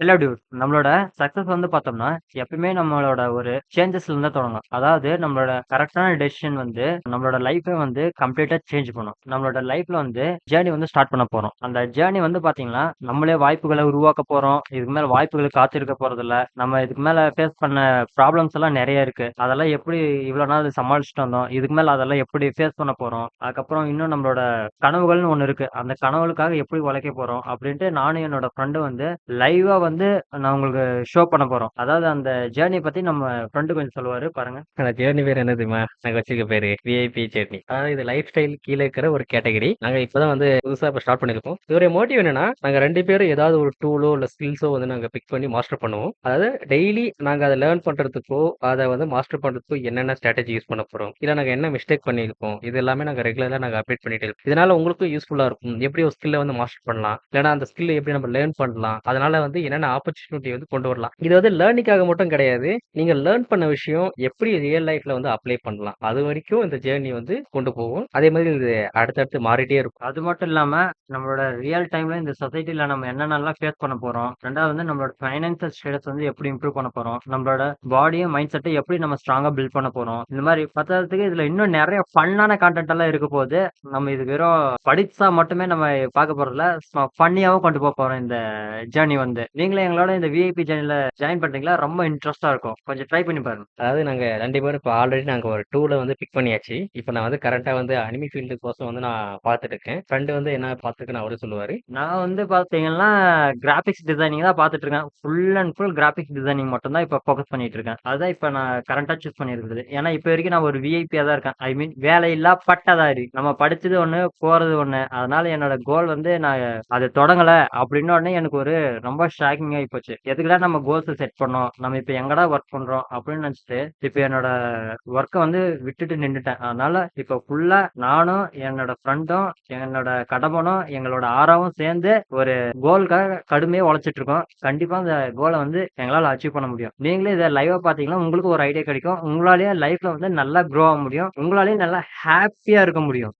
இல்ல டியூட் நம்மளோட சக்சஸ் வந்து பார்த்தோம்னா எப்பயுமே நம்மளோட ஒரு சேஞ்சஸ்ல இருந்து தொடங்கும். அதாவது நம்மளோட கரெக்டான டெசிஷன் வந்து நம்மளோட லைஃபை வந்து கம்ப்ளீட்டா சேஞ்ச் பண்ணும். நம்மளோட லைஃப்ல வந்து ஜேர்னி வந்து ஸ்டார்ட் பண்ண போறோம். அந்த ஜேர்னி வந்து பாத்தீங்கன்னா நம்மளே வாய்ப்புகளை உருவாக்க போறோம். இதுக்கு மேல வாய்ப்புகளை காத்திருக்க போறது இல்ல நம்ம இதுக்கு மேல ஃபேஸ் பண்ண ப்ராப்ளம்ஸ் எல்லாம் நிறைய இருக்கு. அதெல்லாம் எப்படி இவ்வளவு நாள் சமாளிச்சுட்டு வந்தோம்? இதுக்கு மேல அதெல்லாம் எப்படி ஃபேஸ் பண்ண போறோம்? அதுக்கப்புறம் இன்னும் நம்மளோட கனவுகள்னு ஒண்ணு இருக்கு. அந்த கனவுகளுக்காக எப்படி உழைக்க போறோம்? அப்படின்ட்டு நானும் என்னோட ஃப்ரெண்டு வந்து லைவா வந்து நான் உங்களுக்கு ஷோ பண்ண போறோம். அதாவது அந்த ஜேர்னி பத்தி நம்ம ஃப்ரெண்டு கொஞ்சம் சொல்லுவாரு பாருங்க. அந்த ஜேர்னி பேர் என்ன தெரியுமா நாங்க வச்சிருக்க பேரு விஐபி ஜேர்னி அதாவது இது லைஃப் ஸ்டைல் கீழே இருக்கிற ஒரு கேட்டகரி நாங்க இப்பதான் வந்து புதுசா இப்ப ஸ்டார்ட் பண்ணிருக்கோம். இதோட மோட்டிவ் என்னன்னா நாங்க ரெண்டு பேரும் ஏதாவது ஒரு டூலோ இல்ல ஸ்கில்ஸோ வந்து நாங்க பிக் பண்ணி மாஸ்டர் பண்ணுவோம். அதாவது டெய்லி நாங்க அதை லேர்ன் பண்றதுக்கோ அதை வந்து மாஸ்டர் பண்றதுக்கோ என்னென்ன ஸ்ட்ராட்டஜி யூஸ் பண்ண போறோம்? இல்ல நாங்க என்ன மிஸ்டேக் பண்ணியிருக்கோம்? இது எல்லாமே நாங்க ரெகுலரா நாங்க அப்டேட் பண்ணிட்டு இருக்கோம். இதனால உங்களுக்கும் யூஸ்ஃபுல்லா இருக்கும். எப்படி ஒரு ஸ்கில்ல வந்து மாஸ்டர் பண்ணலாம்? இல்லைன்னா அந்த ஸ்கில்ல எப்படி நம்ம லேர்ன் பண்ணலாம்? அதனால வந்து என்ன மாதிரியான ஆப்பர்ச்சுனிட்டி வந்து கொண்டு வரலாம். இது வந்து லேர்னிங்காக மட்டும் கிடையாது. நீங்க லேர்ன் பண்ண விஷயம் எப்படி ரியல் லைஃப்ல வந்து அப்ளை பண்ணலாம். அது வரைக்கும் இந்த ஜேர்னி வந்து கொண்டு போகும். அதே மாதிரி இது அடுத்தடுத்து மாறிட்டே இருக்கும். அது மட்டும் இல்லாம நம்மளோட ரியல் டைம்ல இந்த சொசைட்டில நம்ம என்னென்னலாம் ஃபேஸ் பண்ண போறோம். ரெண்டாவது வந்து நம்மளோட ஃபைனான்சியல் ஸ்டேட்டஸ் வந்து எப்படி இம்ப்ரூவ் பண்ண போறோம். நம்மளோட பாடியும் மைண்ட் செட்டை எப்படி நம்ம ஸ்ட்ராங்கா பில்ட் பண்ண போறோம். இந்த மாதிரி பத்தாததுக்கு இதுல இன்னும் நிறைய ஃபன்னான கான்டென்ட் எல்லாம் இருக்க போது நம்ம இது வெறும் படிச்சா மட்டுமே நம்ம பார்க்க போறதுல ஃபன்னியாவும் கொண்டு போக போறோம் இந்த ஜேர்னி வந்து. நீங்களே எங்களோட இந்த விஐபி ஜேர்னில ஜாயின் பண்றீங்களா? ரொம்ப இன்ட்ரெஸ்டா இருக்கும். கொஞ்சம் ட்ரை பண்ணி பாருங்க. அதாவது நாங்க ரெண்டு பேரும் இப்போ ஆல்ரெடி நாங்க ஒரு டூல வந்து பிக் பண்ணியாச்சு. இப்போ நான் வந்து கரண்டா வந்து அனிமி ஃபீல்டு கோசம் வந்து நான் பார்த்துட்டு இருக்கேன். ஃப்ரெண்டு வந்து என்ன பார்த்துருக்குன்னு அவரு சொல்லுவாரு. நான் வந்து பாத்தீங்கன்னா கிராபிக்ஸ் டிசைனிங் தான் பார்த்துட்டு இருக்கேன். Full and full graphics designing மட்டும் தான் இப்போ ஃபோக்கஸ் பண்ணிட்டு இருக்கேன். அதுதான் இப்போ நான் கரண்டா சூஸ் பண்ணியிருக்கிறது ஏன்னா இப்போ வரைக்கும் நான் ஒரு விஐபியா தான் இருக்கேன். ஐ மீன் வேலையில்லா பட்டதாரி நம்ம படிச்சது ஒண்ணு போறது ஒண்ணு. அதனால என்னோட கோல் வந்து நான் அது தொடங்கல. அப்படின்னு உடனே எனக்கு ஒரு ரொம்ப ஷாக்கிங் ஆகி போச்சு. எதுக்குடா நம்ம கோல்ஸ் செட் பண்ணோம்? நம்ம இப்போ எங்கடா ஒர்க் பண்றோம்? அப்படின்னு நினைச்சிட்டு இப்போ என்னோட ஒர்க்கை வந்து விட்டுட்டு நின்றுட்டேன் அதனால இப்போ ஃபுல்லா நானும் என்னோட ஃப்ரெண்டும் என்னோட கடமனும் எங்களோட ஆறாவும் சேர்ந்து ஒரு கோலுக்காக கடுமையா உழைச்சிட்டு இருக்கோம். கண்டிப்பா அந்த கோலை வந்து எங்களால அச்சீவ் பண்ண முடியும். நீங்களே இதை லைவா பாத்தீங்கன்னா உங்களுக்கு ஒரு ஐடியா கிடைக்கும். உங்களாலேயே லைஃப்ல வந்து நல்லா க்ரோ ஆக முடியும். உங்களாலேயே நல்லா ஹாப்பியா இருக்க முடியும்.